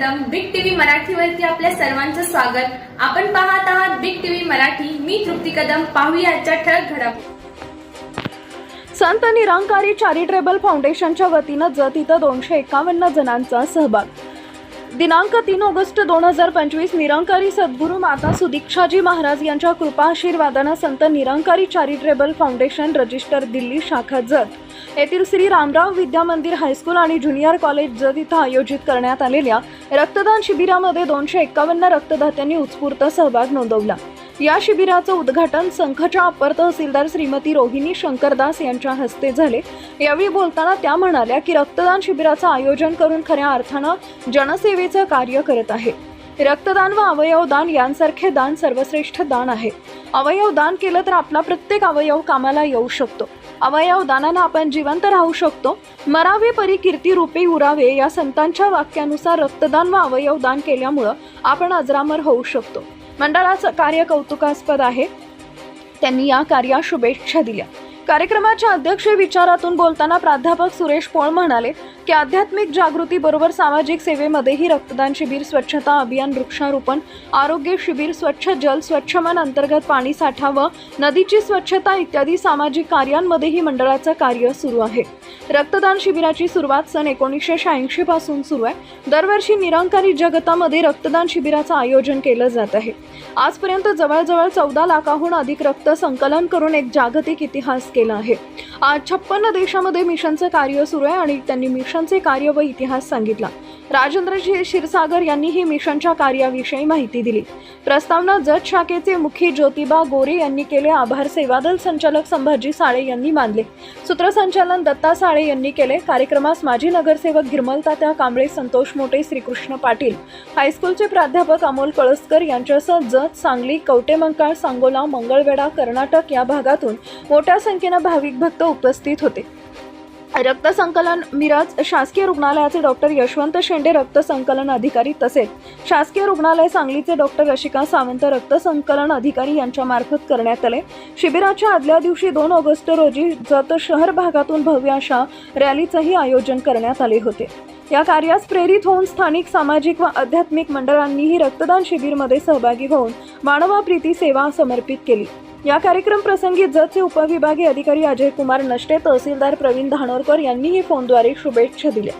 मराठीवरती आपल्या सर्वांचं स्वागत. आपण पाहत आहात बिग टीव्ही मराठी. मी तृप्ती कदम. पाहूया आजच्या ठळक घडामोडी संत निरंकारी चॅरिटेबल फाउंडेशनच्या वतीनं जत इथं दोनशे एकावन्न जणांचा सहभाग. दिनांक तीन ऑगस्ट दोन हजार पंचवीस निरंकारी सद्गुरू माता सुदीक्षाजी महाराज यांच्या कृपा आशीर्वादानं Sant Nirankari charitable foundation register Delhi शाखा जत. येथील श्री रामराव विद्या मंदिर हायस्कूल आणि ज्युनियर कॉलेज जत इथं आयोजित करण्यात आलेल्या रक्तदान शिबिरामध्ये दोनशे एकावन्न रक्तदात्यांनी उत्स्फूर्त सहभाग नोंदवला. या शिबिराचं उद्घाटन संघच्या अप्पर तहसीलदार श्रीमती रोहिणी शंकरदास यांच्या हस्ते झाले. यावेळी बोलताना त्या म्हणाल्या की रक्तदान शिबिराचं आयोजन करून खऱ्या अर्थानं जनसेवेचं कार्य करत आहे. रक्तदान व अवयवदान यांसारखे दान सर्वश्रेष्ठ दान आहे. अवयव दान केलं तर आपला प्रत्येक अवयव कामाला येऊ शकतो. अवयव दानानं आपण जिवंत राहू शकतो. मरावे परी कीर्ती रूपे उरावे या संतांच्या वाक्यानुसार रक्तदान व अवयव दान केल्यामुळं आपण अजरामर होऊ शकतो. मंडळाचं कार्य कौतुकास्पद आहे. त्यांनी या कार्यास शुभेच्छा दिल्या. कार्यक्रमाच्या अध्यक्ष विचारातून बोलताना प्राध्यापक सुरेश पोळ म्हणाले की आध्यात्मिक जागृतीबरोबर सामाजिक सेवेमध्येही रक्तदान शिबिर स्वच्छता अभियान वृक्षारोपण आरोग्य शिबिर स्वच्छ जल स्वच्छ मन अंतर्गत पाणी साठा व नदीची स्वच्छता इत्यादी सामाजिक कार्यांमध्येही मंडळाचं कार्य सुरू आहे. रक्तदान शिबिराची सुरुवात सन एकोणीसशे शहाऐंशी पासून सुरू आहे. दरवर्षी निरंकारी जगतामध्ये रक्तदान शिबिराचं आयोजन केलं जात आहे. आजपर्यंत जवळजवळ चौदा लाखाहून अधिक रक्त संकलन करून एक जागतिक इतिहास केला आहे. आज छप्पन्न देशामध्ये मिशनचं कार्य सुरू आहे आणि त्यांनी मिशनचे कार्य व इतिहास सांगितला. राजेंद्रजी क्षीरसागर यांनी ही मिशनच्या कार्याविषयी माहिती दिली. प्रस्तावना जत शाखेचे मुखी ज्योतिबा गोरे यांनी केले आभार. सेवादल संचालक संभाजी साळे यांनी मानले. सूत्रसंचालन दत्ता साळे यांनी केले. कार्यक्रमास माजी नगरसेवक गिरमल तात्या कांबळे संतोष मोटे श्रीकृष्ण पाटील. हायस्कूलचे प्राध्यापक अमोल कळसकर यांच्यासह जत सांगली कवटेमंकाळ सांगोला मंगळवेढा कर्नाटक या भागातून मोठ्या संख्येनं भाविक भक्त उपस्थित होते. रक्त संकलन मिरज शासकीय रुग्णालयाचे डॉक्टर यशवंत शेंडे रक्त संकलन अधिकारी तसेच शासकीय रुग्णालय सांगलीचे डॉक्टर रशिका सावंत रक्त संकलन अधिकारी यांच्या मार्फत करण्यात आले. शिबिराच्या आदल्या दिवशी दोन ऑगस्ट रोजी जत शहर भागातून भव्य अशा रॅलीचंही आयोजन करण्यात आले होते. या कार्यास प्रेरित होऊन स्थानिक सामाजिक व आध्यात्मिक मंडळांनीही रक्तदान शिबिरमध्ये सहभागी होऊन मानवाप्रीती सेवा समर्पित केली. या कार्यक्रम प्रसंगी जतचे उपविभागीय अधिकारी अजय कुमार नष्टे तहसीलदार प्रवीण धानोरकर यांनीही फोनद्वारे शुभेच्छा दिल्या.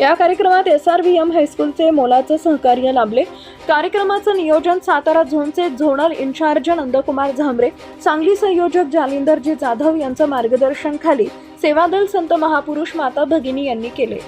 या कार्यक्रमात एस आर व्ही एम हायस्कूलचे मोलाचे सहकार्य लाभले. कार्यक्रमाचं नियोजन सातारा झोनचे झोनल इन्चार्ज नंदकुमार झांबरे सांगली संयोजक जालिंदरजी जाधव यांचं मार्गदर्शन खाली सेवादल संत महापुरुष माता भगिनी यांनी केले.